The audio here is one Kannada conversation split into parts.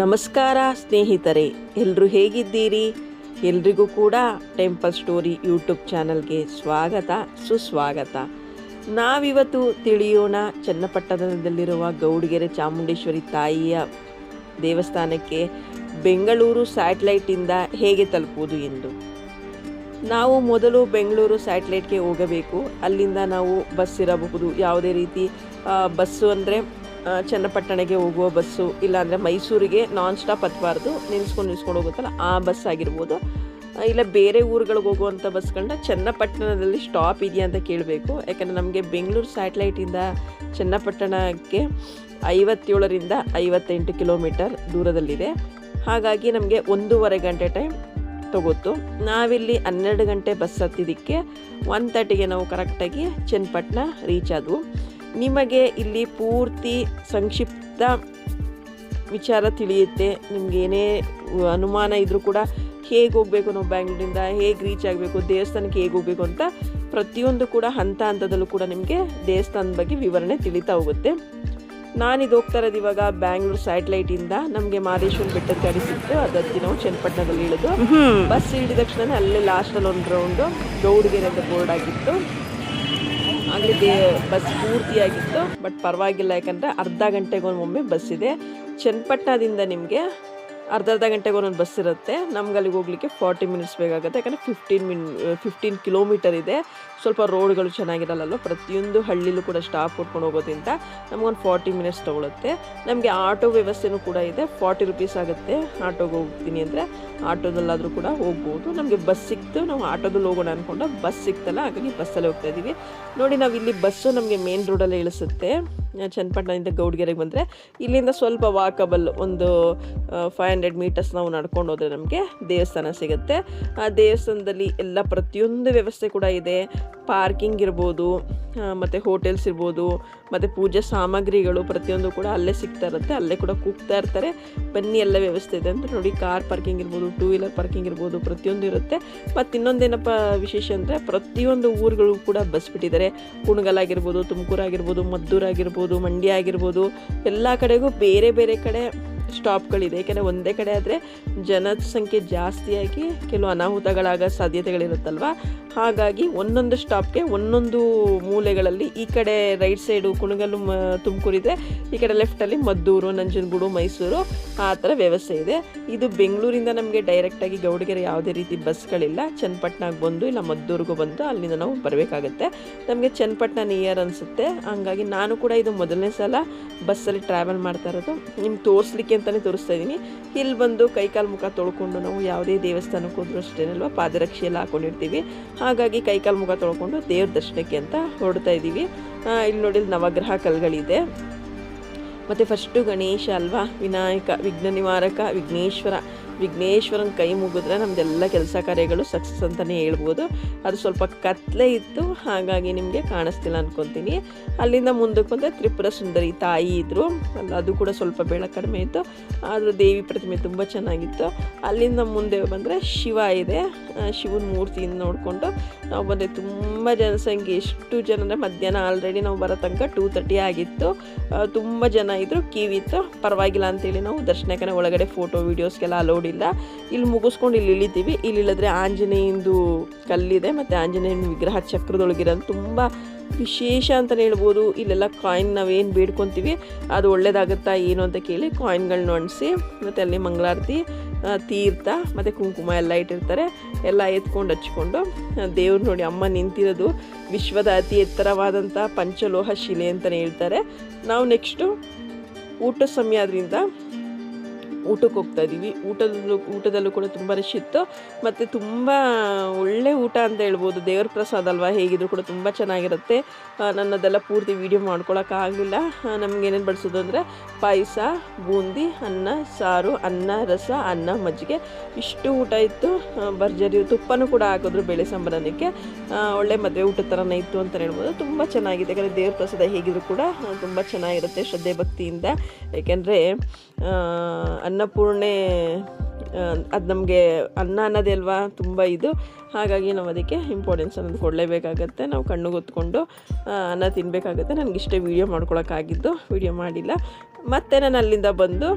ನಮಸ್ಕಾರ ಸ್ನೇಹಿತರೆ ಎಲ್ಲರೂ ಹೇಗಿದ್ದೀರಿ? ಎಲ್ರಿಗೂ ಕೂಡ ಟೆಂಪಲ್ ಸ್ಟೋರಿ ಯೂಟ್ಯೂಬ್ ಚಾನಲ್ಗೆ ಸ್ವಾಗತ, ಸುಸ್ವಾಗತ. ನಾವಿವತ್ತು ತಿಳಿಯೋಣ ಚನ್ನಪಟ್ಟಣದಲ್ಲಿರುವ ಗೌಡಗೆರೆ ಚಾಮುಂಡೇಶ್ವರಿ ತಾಯಿಯ ದೇವಸ್ಥಾನಕ್ಕೆ ಬೆಂಗಳೂರು ಸ್ಯಾಟಲೈಟಿಂದ ಹೇಗೆ ತಲುಪುವುದು ಎಂದು. ನಾವು ಮೊದಲು ಬೆಂಗಳೂರು ಸ್ಯಾಟಲೈಟ್ಗೆ ಹೋಗಬೇಕು. ಅಲ್ಲಿಂದ ನಾವು ಬಸ್ ಇರಬಹುದು. ಯಾವುದೇ ರೀತಿ ಬಸ್ಸು ಅಂದರೆ ಚನ್ನಪಟ್ಟಣಕ್ಕೆ ಹೋಗುವ ಬಸ್ಸು, ಇಲ್ಲಾಂದರೆ ಮೈಸೂರಿಗೆ ನಾನ್ ಸ್ಟಾಪ್ ಹತ್ತಬಾರ್ದು ನಿಲ್ಸ್ಕೊಂಡು ನಿಲ್ಸ್ಕೊಂಡು ಹೋಗುತ್ತಲ್ಲ, ಆ ಬಸ್ ಆಗಿರ್ಬೋದು. ಇಲ್ಲ ಬೇರೆ ಊರುಗಳಿಗೆ ಹೋಗುವಂಥ ಬಸ್ಗಳನ್ನ ಚನ್ನಪಟ್ಟಣದಲ್ಲಿ ಸ್ಟಾಪ್ ಇದೆಯಾ ಅಂತ ಕೇಳಬೇಕು. ಯಾಕಂದರೆ ನಮಗೆ ಬೆಂಗಳೂರು ಸ್ಯಾಟಲೈಟಿಂದ ಚನ್ನಪಟ್ಟಣಕ್ಕೆ ಐವತ್ತೇಳರಿಂದ ಐವತ್ತೆಂಟು ಕಿಲೋಮೀಟರ್ ದೂರದಲ್ಲಿದೆ. ಹಾಗಾಗಿ ನಮಗೆ ಒಂದೂವರೆ ಗಂಟೆ ಟೈಮ್ ತಗೋತು ನಾವಿಲ್ಲಿ ಹನ್ನೆರಡು ಗಂಟೆ ಬಸ್ ಹತ್ತಿದ್ದಕ್ಕೆ ಒನ್ ತರ್ಟಿಗೆ ನಾವು ಕರೆಕ್ಟಾಗಿ ಚನ್ನಪಟ್ಟಣ ರೀಚ್ ಆದವು. ನಿಮಗೆ ಇಲ್ಲಿ ಪೂರ್ತಿ ಸಂಕ್ಷಿಪ್ತ ವಿಚಾರ ತಿಳಿಯುತ್ತೆ. ನಿಮ್ಗೆ ಏನೇ ಅನುಮಾನ ಇದ್ರೂ ಕೂಡ ಹೇಗೆ ಹೋಗಬೇಕು ನಾವು ಬ್ಯಾಂಗ್ಳೂರಿಂದ ಹೇಗೆ ರೀಚ್ ಆಗಬೇಕು ದೇವಸ್ಥಾನಕ್ಕೆ ಹೇಗೆ ಹೋಗಬೇಕು ಅಂತ ಪ್ರತಿಯೊಂದು ಕೂಡ ಹಂತ ಹಂತದಲ್ಲೂ ಕೂಡ ನಿಮಗೆ ದೇವಸ್ಥಾನದ ಬಗ್ಗೆ ವಿವರಣೆ ತಿಳಿತಾ ಹೋಗುತ್ತೆ. ನಾನಿದು ಹೋಗ್ತಾ ಇರೋದು ಇವಾಗ ಬ್ಯಾಂಗ್ಳೂರು ಸ್ಯಾಟಲೈಟಿಂದ ನಮಗೆ ಮಾದೇಶ್ವರ ಬೆಟ್ಟದ ಗಾಡಿ ಸಿಕ್ತು. ನಾವು ಚನ್ನಪಟ್ಟಣದಲ್ಲಿ ಇಳಿದು ಬಸ್ ಇಳಿದ ತಕ್ಷಣ ಅಲ್ಲೇ ಲಾಸ್ಟಲ್ಲಿ ಒಂದು ರೌಂಡು ಗೌಡಗೆರೆ ಅಂತ ಬೋರ್ಡ್ ಆಗಿತ್ತು. ಆಗಲಿ ಬಸ್ ಪೂರ್ತಿಯಾಗಿತ್ತು ಬಟ್ ಪರವಾಗಿಲ್ಲ ಯಾಕಂದರೆ ಅರ್ಧ ಗಂಟೆಗೊಂದು ಒಮ್ಮೆ ಬಸ್ ಇದೆ. ಚನ್ನಪಟ್ಟಣದಿಂದ ನಿಮಗೆ ಅರ್ಧ ಅರ್ಧ ಗಂಟೆಗೆ ಒಂದೊಂದು ಬಸ್ ಇರುತ್ತೆ. ನಮ್ಗೆ ಅಲ್ಲಿಗೆ ಹೋಗ್ಲಿಕ್ಕೆ ಫಾರ್ಟಿ ಮಿನಿಟ್ಸ್ ಬೇಕಾಗುತ್ತೆ. ಯಾಕಂದರೆ ಫಿಫ್ಟೀನ್ ಮಿನ್ ಫಿಫ್ಟೀನ್ ಕಿಲೋಮೀಟರ್ ಇದೆ. ಸ್ವಲ್ಪ ರೋಡ್ಗಳು ಚೆನ್ನಾಗಿರಲ್ಲ ಪ್ರತಿಯೊಂದು ಹಳ್ಳಿಲೂ ಕೂಡ ಸ್ಟಾಪ್ ಕೊಟ್ಕೊಂಡು ಹೋಗೋದ್ರಿಂದ ನಮಗೊಂದು ಫಾರ್ಟಿ ಮಿನಿಟ್ಸ್ ತೊಗೊಳುತ್ತೆ. ನಮಗೆ ಆಟೋ ವ್ಯವಸ್ಥೆನೂ ಕೂಡ ಇದೆ. ಫಾರ್ಟಿ ರುಪೀಸ್ ಆಗುತ್ತೆ ಆಟೋಗೆ ಹೋಗ್ತೀನಿ ಅಂದರೆ. ಆಟೋದಲ್ಲಾದರೂ ಕೂಡ ಹೋಗ್ಬೋದು. ನಮಗೆ ಬಸ್ ಸಿಕ್ತು. ನಾವು ಆಟೋದಲ್ಲಿ ಹೋಗೋಣ ಅಂದ್ಕೊಂಡು ಬಸ್ ಸಿಕ್ತಲ್ಲ, ಹಾಗಾಗಿ ಬಸ್ಸಲ್ಲೇ ಹೋಗ್ತಾ ಇದ್ದೀವಿ ನೋಡಿ ನಾವು ಇಲ್ಲಿ ಬಸ್ಸು ನಮಗೆ ಮೇನ್ ರೋಡಲ್ಲೇ ಇಳಿಸುತ್ತೆ. ಚನ್ನಪಟ್ಟಣದಿಂದ ಗೌಡ್ಗೆರೆಗೆ ಬಂದರೆ ಇಲ್ಲಿಂದ ಸ್ವಲ್ಪ ವಾಕಬಲ್ ಒಂದು ಫೈವ್ ಹಂಡ್ರೆಡ್ ಮೀಟರ್ಸ್ ನಾವು ನಡ್ಕೊಂಡು ಹೋದರೆ ನಮಗೆ ದೇವಸ್ಥಾನ ಸಿಗುತ್ತೆ. ಆ ದೇವಸ್ಥಾನದಲ್ಲಿ ಎಲ್ಲ ಪ್ರತಿಯೊಂದು ವ್ಯವಸ್ಥೆ ಕೂಡ ಇದೆ. ಪಾರ್ಕಿಂಗ್ ಇರ್ಬೋದು. ಮತ್ತು ಹೋಟೆಲ್ಸ್ ಇರ್ಬೋದು, ಮತ್ತು ಪೂಜೆ ಸಾಮಗ್ರಿಗಳು ಪ್ರತಿಯೊಂದು ಕೂಡ ಅಲ್ಲೇ ಸಿಗ್ತಾ ಇರುತ್ತೆ, ಅಲ್ಲೇ ಕೂಡ ಕೂಗ್ತಾ ಇರ್ತಾರೆ. ಬನ್ನಿ ಎಲ್ಲ ವ್ಯವಸ್ಥೆ ಇದೆ ಅಂತ ನೋಡಿ ಕಾರ್ ಪಾರ್ಕಿಂಗ್ ಇರ್ಬೋದು ಟೂ ವೀಲರ್ ಪಾರ್ಕಿಂಗ್ ಇರ್ಬೋದು, ಪ್ರತಿಯೊಂದು ಇರುತ್ತೆ. ಮತ್ತು ಇನ್ನೊಂದೇನಪ್ಪ ವಿಶೇಷ ಅಂದರೆ ಪ್ರತಿಯೊಂದು ಊರುಗಳು ಕೂಡ ಬಸ್ ಬಿಟ್ಟಿದ್ದಾರೆ. ಕುಣಗಲ್ ಆಗಿರ್ಬೋದು, ತುಮಕೂರು ಆಗಿರ್ಬೋದು, ಮದ್ದೂರು ಆಗಿರ್ಬೋದು, ಮಂಡ್ಯ ಆಗಿರ್ಬೋದು, ಎಲ್ಲ ಕಡೆಗೂ ಬೇರೆ ಬೇರೆ ಕಡೆ ಸ್ಟಾಪ್ಗಳಿದೆ ಏಕೆಂದರೆ ಒಂದೇ ಕಡೆ ಆದರೆ ಜನಸಂಖ್ಯೆ ಜಾಸ್ತಿಯಾಗಿ ಕೆಲವು ಅನಾಹುತಗಳಾಗೋ ಸಾಧ್ಯತೆಗಳಿರುತ್ತಲ್ವ? ಹಾಗಾಗಿ ಒಂದೊಂದು ಸ್ಟಾಪ್ಗೆ ಒಂದೊಂದು ಮೂಲೆಗಳಲ್ಲಿ ಈ ಕಡೆ ರೈಟ್ ಸೈಡು ಕುಣಗಲ್ಲು ಮ ತುಮಕೂರು ಇದೆ ಈ ಕಡೆ ಲೆಫ್ಟಲ್ಲಿ ಮದ್ದೂರು, ನಂಜನಗೂಡು, ಮೈಸೂರು ಆ ಥರ ವ್ಯವಸ್ಥೆ ಇದೆ. ಇದು ಬೆಂಗಳೂರಿಂದ ನಮಗೆ ಡೈರೆಕ್ಟಾಗಿ ಗೌಡಗೆರೆ ಯಾವುದೇ ರೀತಿ ಬಸ್ಗಳಿಲ್ಲ. ಚನ್ನಪಟ್ಟಣಕ್ಕೆ ಬಂದು ಇಲ್ಲ ಮದ್ದೂರಿಗೂ ಬಂದು ಅಲ್ಲಿಂದ ನಾವು ಬರಬೇಕಾಗತ್ತೆ. ನಮಗೆ ಚನ್ನಪಟ್ಟಣ ನಿಯರ್ ಅನಿಸುತ್ತೆ. ಹಾಗಾಗಿ ನಾನು ಕೂಡ ಇದು ಮೊದಲನೇ ಸಲ ಬಸ್ಸಲ್ಲಿ ಟ್ರಾವೆಲ್ ಮಾಡ್ತಾ ಇರೋದು. ನಿಮ್ಗೆ ತೋರಿಸ್ಲಿಕ್ಕೆ ಅಂತಲೇ ತೋರಿಸ್ತಾ ಇದ್ದೀನಿ ಇಲ್ಲಿ ಬಂದು ಕೈಕಾಲು ಮುಖ ತೊಳ್ಕೊಂಡು ನಾವು ಯಾವುದೇ ದೇವಸ್ಥಾನಕ್ಕೆ ಹೋದ್ರೂ ಅಷ್ಟೇನಲ್ವ ಪಾದರಕ್ಷೆ ಎಲ್ಲ ಹಾಕೊಂಡಿರ್ತೀವಿ. ಹಾಗಾಗಿ ಕೈಕಾಲು ಮುಖ ತೊಳ್ಕೊಂಡು ದೇವ್ರ ದರ್ಶನಕ್ಕೆ ಅಂತ ಹೊರಡ್ತಾ ಇದ್ದೀವಿ ಇಲ್ಲಿ ನೋಡಿ ನವಗ್ರಹ ಕಲ್ಗಳಿದೆ. ಮತ್ತು ಫಸ್ಟು ಗಣೇಶ ಅಲ್ವಾ? ವಿನಾಯಕ, ವಿಘ್ನ ನಿವಾರಕ, ವಿಘ್ನೇಶ್ವರ. ವಿಘ್ನೇಶ್ವರನ ಕೈ ಮುಗಿದ್ರೆ ನಮ್ಮದೆಲ್ಲ ಕೆಲಸ ಕಾರ್ಯಗಳು ಸಕ್ಸಸ್ ಅಂತಲೇ ಹೇಳ್ಬೋದು. ಅದು ಸ್ವಲ್ಪ ಕತ್ಲೆ ಇತ್ತು, ಹಾಗಾಗಿ ನಿಮಗೆ ಕಾಣಿಸ್ತಿಲ್ಲ ಅನ್ಕೊತೀನಿ. ಅಲ್ಲಿಂದ ಮುಂದಕ್ಕೆ ಬಂದರೆ ತ್ರಿಪುರ ಸುಂದರಿ ತಾಯಿ ಇದ್ದರು ಅದು ಕೂಡ ಸ್ವಲ್ಪ ಬೆಳಕು ಕಡಿಮೆ ಇತ್ತು. ಆದರೂ ದೇವಿ ಪ್ರತಿಮೆ ತುಂಬ ಚೆನ್ನಾಗಿತ್ತು. ಅಲ್ಲಿಂದ ಮುಂದೆ ಬಂದರೆ ಶಿವ ಇದೆ. ಶಿವನ ಮೂರ್ತಿಯಿಂದ ನೋಡಿಕೊಂಡು ನಾವು ಬಂದರೆ ತುಂಬ ಜನಸಂಖ್ಯೆ ಎಷ್ಟು ಜನ ಅಂದರೆ ಮಧ್ಯಾಹ್ನ ಆಲ್ರೆಡಿ ನಾವು ಬರೋ ತನಕ ಟೂ ತರ್ಟಿ ಆಗಿತ್ತು. ತುಂಬ ಜನ ಇದ್ದರು ಕಿವಿತ್ತು ಪರವಾಗಿಲ್ಲ ಅಂತೇಳಿ ನಾವು ದರ್ಶನಕ್ಕೆ ಒಳಗಡೆ ಫೋಟೋ ವೀಡಿಯೋಸ್ಗೆಲ್ಲ ಅಲೌಡ್ ಇಲ್ಲ ಇಲ್ಲಿ ಮುಗಿಸ್ಕೊಂಡು ಇಲ್ಲಿ ಇಳಿತೀವಿ. ಇಲ್ಲಿ ಇಳಿದ್ರೆ ಆಂಜನೇಯಂದು ಕಲ್ಲಿದೆ, ಮತ್ತು ಆಂಜನೇಯನ ವಿಗ್ರಹ ಚಕ್ರದೊಳಗಿರೋದು ತುಂಬ ವಿಶೇಷ ಅಂತಲೇ ಹೇಳ್ಬೋದು. ಇಲ್ಲೆಲ್ಲ ಕಾಯಿನ್ ನಾವೇನು ಬೇಡ್ಕೊತೀವಿ, ಅದು ಒಳ್ಳೇದಾಗುತ್ತಾ ಏನು ಅಂತ ಕೇಳಿ ಕಾಯಿನ್ಗಳನ್ನ ಒಣಸಿ, ಮತ್ತು ಅಲ್ಲಿ ಮಂಗಳಾರತಿ ತೀರ್ಥ, ಮತ್ತು ಕುಂಕುಮ ಎಲ್ಲ ಇಟ್ಟಿರ್ತಾರೆ. ಎಲ್ಲ ಎತ್ಕೊಂಡು ಹಚ್ಕೊಂಡು ದೇವ್ರು ನೋಡಿ ಅಮ್ಮ ನಿಂತಿರೋದು ವಿಶ್ವದ ಅತಿ ಎತ್ತರವಾದಂಥ ಪಂಚಲೋಹ ಶಿಲೆ ಅಂತಲೇ ಹೇಳ್ತಾರೆ. ನಾವು ನೆಕ್ಸ್ಟು ಊಟ ಸಮಯ ಆದ್ರಿಂದ ಊಟಕ್ಕೆ ಹೋಗ್ತಾ ಇದ್ದೀವಿ. ಊಟದಲ್ಲೂ ಊಟದಲ್ಲೂ ಕೂಡ ತುಂಬ ರಶ್ ಇತ್ತು ಮತ್ತು ತುಂಬ ಒಳ್ಳೆ ಊಟ ಅಂತ ಹೇಳ್ಬೋದು. ದೇವ್ರ ಪ್ರಸಾದ ಅಲ್ವಾ? ಹೇಗಿದ್ರು ಕೂಡ ತುಂಬ ಚೆನ್ನಾಗಿರುತ್ತೆ. ನನ್ನದೆಲ್ಲ ಪೂರ್ತಿ ವೀಡಿಯೋ ಮಾಡ್ಕೊಳಕ್ಕಾಗಲಿಲ್ಲ ನಮಗೇನೇನು ಬಳಸೋದು ಅಂದರೆ ಪಾಯಸ, ಬೂಂದಿ, ಅನ್ನ, ಸಾರು, ಅನ್ನ, ರಸ, ಅನ್ನ, ಮಜ್ಜಿಗೆ. ಇಷ್ಟು ಊಟ ಇತ್ತು. ಭರ್ಜರಿ ತುಪ್ಪನೂ ಕೂಡ ಹಾಕಿದ್ರು ಬೇಳೆ ಸಂಬರನಕ್ಕೆ ಒಳ್ಳೆ ಮದುವೆ ಊಟದ ಥರನೇ ಇತ್ತು ಅಂತ ಹೇಳ್ಬೋದು. ತುಂಬ ಚೆನ್ನಾಗಿದೆ. ಯಾಕಂದರೆ ದೇವ್ರ ಪ್ರಸಾದ ಹೇಗಿದ್ರು ಕೂಡ ತುಂಬ ಚೆನ್ನಾಗಿರುತ್ತೆ ಶ್ರದ್ಧೆ ಭಕ್ತಿಯಿಂದ. ಏಕೆಂದರೆ ಅನ್ನಪೂರ್ಣೆ ಅದು ನಮಗೆ ಅನ್ನ ಅನ್ನೋದೇ ಅಲ್ವಾ ತುಂಬ ಇದು. ಹಾಗಾಗಿ ನಾವು ಅದಕ್ಕೆ ಇಂಪಾರ್ಟೆನ್ಸ್ ಅನ್ನೋದು ಕೊಡಲೇಬೇಕಾಗತ್ತೆ. ನಾವು ಕಣ್ಣು ಹೊತ್ಕೊಂಡು ಅನ್ನ ತಿನ್ನಬೇಕಾಗತ್ತೆ ನನಗಿಷ್ಟೇ ವೀಡಿಯೋ ಮಾಡ್ಕೊಳಕ್ಕಾಗಿದ್ದು. ವೀಡಿಯೋ ಮಾಡಿಲ್ಲ. ಮತ್ತು ನಾನು ಅಲ್ಲಿಂದ ಬಂದು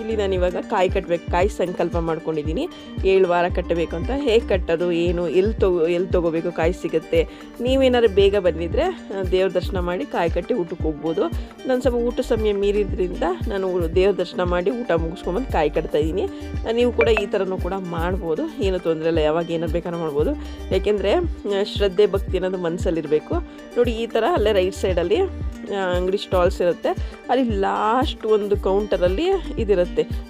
ಇಲ್ಲಿ ನಾನು ಇವಾಗ ಕಾಯಿ ಕಟ್ಟಬೇಕು ಕಾಯಿ ಸಂಕಲ್ಪ ಮಾಡ್ಕೊಂಡಿದ್ದೀನಿ. ಏಳು ವಾರ ಕಟ್ಟಬೇಕು ಅಂತ. ಹೇಗೆ ಕಟ್ಟೋದು, ಏನು, ಎಲ್ಲಿ ತಗೋ, ಎಲ್ಲಿ ತೊಗೋಬೇಕು ಕಾಯಿ ಸಿಗುತ್ತೆ? ನೀವೇನಾದ್ರು ಬೇಗ ಬಂದಿದ್ದರೆ ದೇವ್ರ ದರ್ಶನ ಮಾಡಿ ಕಾಯಿ ಕಟ್ಟಿ ಊಟಕ್ಕೆ ಹೋಗ್ಬೋದು. ನಾನು ಸ್ವಲ್ಪ ಊಟ ಸಮಯ ಮೀರಿದ್ರಿಂದ ನಾನು ದೇವ್ರ ದರ್ಶನ ಮಾಡಿ ಊಟ ಮುಗಿಸ್ಕೊಂಬಂದು ಕಾಯಿ ಕಟ್ತಾಯಿದ್ದೀನಿ ನೀವು ಕೂಡ ಈ ಥರನೂ ಕೂಡ ಮಾಡ್ಬೋದು. ಏನೂ ತೊಂದರೆ ಇಲ್ಲ, ಯಾವಾಗ ಏನಾದ್ರು ಬೇಕಾದ್ರೂ ಮಾಡ್ಬೋದು. ಯಾಕೆಂದರೆ ಶ್ರದ್ಧೆ, ಭಕ್ತಿ ಅನ್ನೋದು ಮನಸ್ಸಲ್ಲಿರಬೇಕು ನೋಡಿ, ಈ ಥರ ಅಲ್ಲೇ ರೈಟ್ ಸೈಡಲ್ಲಿ ಅಂಗಡಿ ಸ್ಟಾಲ್ಸ್ ಇರುತ್ತೆ. ಅಲ್ಲಿ ಲಾಸ್ಟ್ ಒಂದು ಕೌಂಟರಲ್ಲಿ ಇದಿರುತ್ತೆ.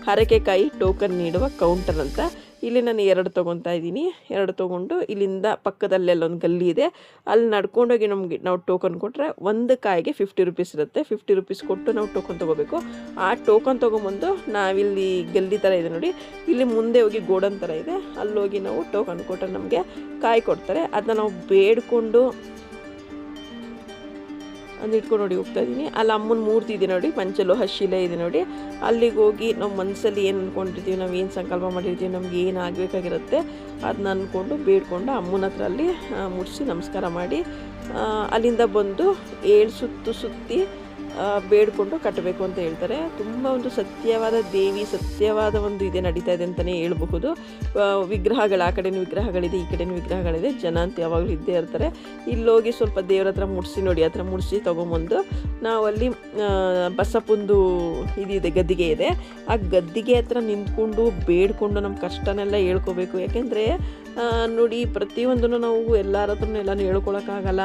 ಹರಕೆಕಾಯಿ ಟೋಕನ್ ನೀಡುವ ಕೌಂಟರ್ ಅಂತ. ಇಲ್ಲಿ ನಾನು ಎರಡು ತೊಗೊತಾ ಇದ್ದೀನಿ. ಎರಡು ತೊಗೊಂಡು ಇಲ್ಲಿಂದ ಪಕ್ಕದಲ್ಲೆಲ್ಲ ಒಂದು ಗಲ್ಲಿ ಇದೆ. ಅಲ್ಲಿ ನಡ್ಕೊಂಡೋಗಿ ನಮಗೆ ನಾವು ಟೋಕನ್ ಕೊಟ್ಟರೆ ಒಂದು ಕಾಯಿಗೆ ಫಿಫ್ಟಿ ರುಪೀಸ್ ಇರುತ್ತೆ. ಫಿಫ್ಟಿ ರುಪೀಸ್ ಕೊಟ್ಟು ನಾವು ಟೋಕನ್ ತೊಗೋಬೇಕು. ಆ ಟೋಕನ್ ತೊಗೊಂಬಂದು ನಾವಿಲ್ಲಿ ಗಲ್ಲಿ ಥರ ಇದೆ ನೋಡಿ. ಇಲ್ಲಿ ಮುಂದೆ ಹೋಗಿ ಗೋಡನ್ ಥರ ಇದೆ. ಅಲ್ಲಿ ಹೋಗಿ ನಾವು ಟೋಕನ್ ಕೊಟ್ಟರೆ ನಮಗೆ ಕಾಯಿ ಕೊಡ್ತಾರೆ. ಅದನ್ನ ನಾವು ಬೇಡ್ಕೊಂಡು ಅದು ಇಟ್ಕೊಂಡು ನೋಡಿ ಹೋಗ್ತಾ ಇದ್ದೀನಿ. ಅಲ್ಲಿ ಅಮ್ಮನ ಮೂರ್ತಿ ಇದೆ ನೋಡಿ ಪಂಚಲು ಹಶಿಲೆ ಇದೆ ನೋಡಿ. ಅಲ್ಲಿಗೆ ಹೋಗಿ ನಾವು ಮನಸ್ಸಲ್ಲಿ ಏನು ಅಂದ್ಕೊಂಡಿರ್ತೀವಿ ನಾವು ಏನು ಸಂಕಲ್ಪ ಮಾಡಿರ್ತೀವಿ ನಮ್ಗೆ ಏನು ಆಗಬೇಕಾಗಿರುತ್ತೆ ಅದನ್ನ ಅಂದ್ಕೊಂಡು ಬೇಡ್ಕೊಂಡು ಅಮ್ಮನ ಹತ್ರ ಅಲ್ಲಿ ಆ, ನಮಸ್ಕಾರ ಮಾಡಿ ಅಲ್ಲಿಂದ ಬಂದು ಏಳು ಸುತ್ತು ಸುತ್ತಿ ಬೇಡ್ಕೊಂಡು ಕಟ್ಟಬೇಕು ಅಂತ ಹೇಳ್ತಾರೆ. ತುಂಬ ಒಂದು ಸತ್ಯವಾದ ದೇವಿ, ಸತ್ಯವಾದ ಒಂದು ಇದೆ ನಡೀತಾ ಇದೆ ಅಂತಲೇ ಹೇಳ್ಬಹುದು. ವಿಗ್ರಹಗಳು, ಆ ಕಡೆಯೂ ವಿಗ್ರಹಗಳಿದೆ, ಈ ಕಡೆಯೂ ವಿಗ್ರಹಗಳಿದೆ. ಜನ ಅಂತ ಯಾವಾಗಲೂ ಇದ್ದೇ ಇರ್ತಾರೆ. ಇಲ್ಲೋಗಿ ಸ್ವಲ್ಪ ದೇವ್ರ ಹತ್ರ ಮುಡಿಸಿ ನೋಡಿ ಹತ್ರ ಮುಡಿಸಿ ತೊಗೊಂಬಂದು ಅಲ್ಲಿ ಬಸಪ್ಪಂದು ಇದಿದೆ, ಗದ್ದಿಗೆ ಇದೆ. ಆ ಗದ್ದಿಗೆ ಹತ್ರ ನಿಂತ್ಕೊಂಡು ಬೇಡ್ಕೊಂಡು ನಮ್ಮ ಕಷ್ಟನೆಲ್ಲ ಹೇಳ್ಕೋಬೇಕು. ಯಾಕೆಂದರೆ ನೋಡಿ ಪ್ರತಿಯೊಂದನ್ನು ನಾವು ಎಲ್ಲರ ಹತ್ರನೂ ಎಲ್ಲನೂ ಹೇಳ್ಕೊಳಕ್ಕಾಗಲ್ಲ.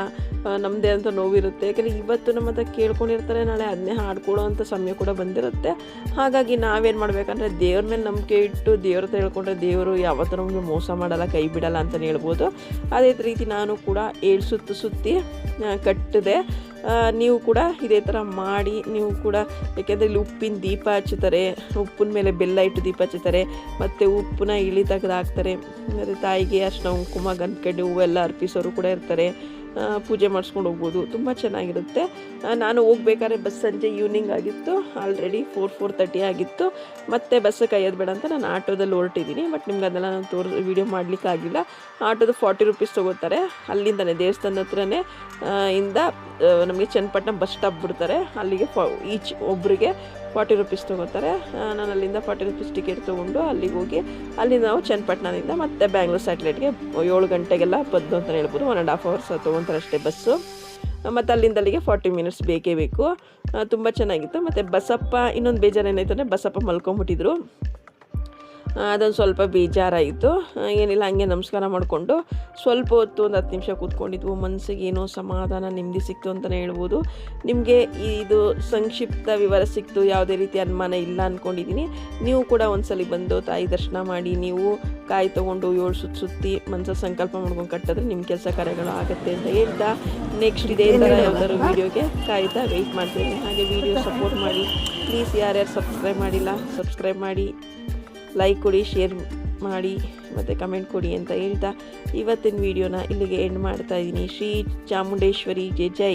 ನಮ್ಮದೇ ಅಂತ ನೋವಿರುತ್ತೆ. ಯಾಕೆಂದರೆ ಇವತ್ತು ನಮ್ಮ ಹತ್ರ ಕೇಳ್ಕೊಂಡಿರ್ತಾರೆ ನಾಳೆ ಅದನ್ನೇ ಹಾಡ್ಕೊಳ್ಳೋ ಸಮಯ ಕೂಡ ಬಂದಿರುತ್ತೆ. ಹಾಗಾಗಿ ನಾವೇನು ಮಾಡಬೇಕಂದ್ರೆ ದೇವ್ರ ಮೇಲೆ ನಂಬಿಕೆ ಇಟ್ಟು ದೇವ್ರ ಹತ್ರ ಹೇಳ್ಕೊಂಡ್ರೆ ದೇವರು ಯಾವತ್ತೂ ನಮಗೆ ಮೋಸ ಮಾಡಲ್ಲ, ಕೈ ಬಿಡಲ್ಲ ಅಂತಲೇ ಹೇಳ್ಬೋದು. ಅದೇ ರೀತಿ ನಾನು ಕೂಡ ಏಳು ಸುತ್ತು ಸುತ್ತಿ ಕಟ್ಟಿದೆ. ನೀವು ಕೂಡ ಇದೇ ಥರ ಮಾಡಿ, ನೀವು ಕೂಡ ಯಾಕೆಂದರೆ ಇಲ್ಲಿ ಉಪ್ಪಿನ ದೀಪ ಹಚ್ಚುತ್ತಾರೆ, ಉಪ್ಪಿನ ಮೇಲೆ ಬೆಲ್ಲ ಇಟ್ಟು ದೀಪ ಹಚ್ಚುತ್ತಾರೆ, ಮತ್ತು ಉಪ್ಪನ್ನ ಇಳಿ ತೆಗೆದು ಹಾಕ್ತಾರೆ ಮತ್ತು ತಾಯಿಗೆ ಅರ್ಶಿನ ಕುಮ ಗಂಟ್ಕಡ್ಡಿ ಹೂವೆಲ್ಲ ಅರ್ಪಿಸೋರು ಕೂಡ ಇರ್ತಾರೆ. ಪೂಜೆ ಮಾಡಿಸ್ಕೊಂಡು ಹೋಗ್ಬೋದು. ತುಂಬ ಚೆನ್ನಾಗಿರುತ್ತೆ. ನಾನು ಹೋಗ್ಬೇಕಾದ್ರೆ ಬಸ್ ಸಂಜೆ ಈವ್ನಿಂಗ್ ಆಗಿತ್ತು. ಆಲ್ರೆಡಿ ಫೋರ್ ಫೋರ್ ತರ್ಟಿ ಆಗಿತ್ತು. ಮತ್ತೆ ಬಸ್ ಕೈಯೋದು ಬೇಡ ಅಂತ ನಾನು ಆಟೋದಲ್ಲಿ ಹೊರಟಿದ್ದೀನಿ. ಬಟ್ ನಿಮ್ಗೆ ಅದೆಲ್ಲ ನಾನು ತೋರ್ ವೀಡಿಯೋ ಮಾಡಲಿಕ್ಕಾಗಿಲ್ಲ ಆಟೋದು ಫಾರ್ಟಿ ರುಪೀಸ್ ತೊಗೋತಾರೆ. ಅಲ್ಲಿಂದನೇ ದೇವಸ್ಥಾನ ಹತ್ರನೇ ಇಂದ ನಮಗೆ ಚನ್ನಪಟ್ಟಣ ಬಸ್ ಸ್ಟಾಪ್ ಬಿಡ್ತಾರೆ. ಅಲ್ಲಿಗೆ ಫಾ, ಈಚ್ ಒಬ್ಬರಿಗೆ ಫಾರ್ಟಿ ರುಪೀಸ್ ತೊಗೋತಾರೆ. ನಾನು ಅಲ್ಲಿಂದ ಫಾರ್ಟಿ ರುಪೀಸ್ ಟಿಕೆಟ್ ತೊಗೊಂಡು ಅಲ್ಲಿಗೆ ಹೋಗಿ ಅಲ್ಲಿ ನಾವು ಚನ್ನಪಟ್ಟಣದಿಂದ ಮತ್ತೆ ಬ್ಯಾಂಗ್ಳೂರ್ ಸ್ಯಾಟಲೈಟ್ಗೆ ಏಳು ಗಂಟೆಗೆಲ್ಲ ಬದ್ದು ಅಂತ ಹೇಳ್ಬೋದು ಒನ್ ಆ್ಯಂಡ್ ಹಾಫ್ ಅವರ್ಸ್ ತೊಗೊತಾರೆ ಅಷ್ಟೇ ಬಸ್ಸು. ಮತ್ತು ಅಲ್ಲಿಂದ ಅಲ್ಲಿಗೆ ಫಾರ್ಟಿ ಮಿನಿಟ್ಸ್ ಬೇಕೇ ಬೇಕು. ತುಂಬ ಚೆನ್ನಾಗಿತ್ತು. ಮತ್ತು ಬಸಪ್ಪ, ಇನ್ನೊಂದು ಬೇಜಾರು ಏನಾಯ್ತು ಅಂದರೆ ಬಸಪ್ಪ ಮಲ್ಕೊಂಬಿಟ್ಟಿದ್ರು. ಅದೊಂದು ಸ್ವಲ್ಪ ಬೇಜಾರಾಯಿತು. ಏನಿಲ್ಲ ಹಂಗೆ ನಮಸ್ಕಾರ ಮಾಡಿಕೊಂಡು ಸ್ವಲ್ಪ ಹೊತ್ತು ಒಂದು ಹತ್ತು ನಿಮಿಷ ಕೂತ್ಕೊಂಡಿದ್ವು. ಮನಸ್ಸಿಗೆ ಏನೋ ಸಮಾಧಾನ ನೆಮ್ಮದಿ ಸಿಕ್ತು ಅಂತಲೇ ಹೇಳ್ಬೋದು. ನಿಮಗೆ ಇದು ಸಂಕ್ಷಿಪ್ತ ವಿವರ ಸಿಕ್ತು ಯಾವುದೇ ರೀತಿ ಅನುಮಾನ ಇಲ್ಲ ಅಂದ್ಕೊಂಡಿದ್ದೀನಿ ನೀವು ಕೂಡ ಒಂದ್ಸಲಿ ಬಂದು ತಾಯಿ ದರ್ಶನ ಮಾಡಿ ನೀವು ಕಾಯಿ ತೊಗೊಂಡು ಏಳು ಸುತ್ತ ಸುತ್ತಿ ಮನಸ್ಸ ಸಂಕಲ್ಪ ಮಾಡ್ಕೊಂಡು ಕಟ್ಟಿದ್ರೆ ನಿಮ್ಮ ಕೆಲಸ ಕಾರ್ಯಗಳು ಆಗುತ್ತೆ ಅಂತ ಹೇಳ್ತಾ ನೆಕ್ಸ್ಟ್ ಇದೇ ಥರ ಯಾವ್ದಾದ್ರು ವೀಡಿಯೋಗೆ ಕಾಯ್ತಾ ವೆಯ್ಟ್ ಮಾಡ್ತೀನಿ. ಹಾಗೆ ವೀಡಿಯೋ ಸಪೋರ್ಟ್ ಮಾಡಿ ಪ್ಲೀಸ್ ಯಾರ್ಯಾರು ಸಬ್ಸ್ಕ್ರೈಬ್ ಮಾಡಿಲ್ಲ ಸಬ್ಸ್ಕ್ರೈಬ್ ಮಾಡಿ. ಲೈಕ್ ಕೊಡಿ ಶೇರ್ ಮಾಡಿ, ಮತ್ತು ಕಮೆಂಟ್ ಕೊಡಿ ಅಂತ ಹೇಳ್ತಾ ಇವತ್ತಿನ ವಿಡಿಯೋನ ಇಲ್ಲಿಗೆ ಎಂಡ್ ಮಾಡ್ತಾ ಇದ್ದೀನಿ. ಶ್ರೀ ಚಾಮುಂಡೇಶ್ವರಿ ಜೈ ಜೈ.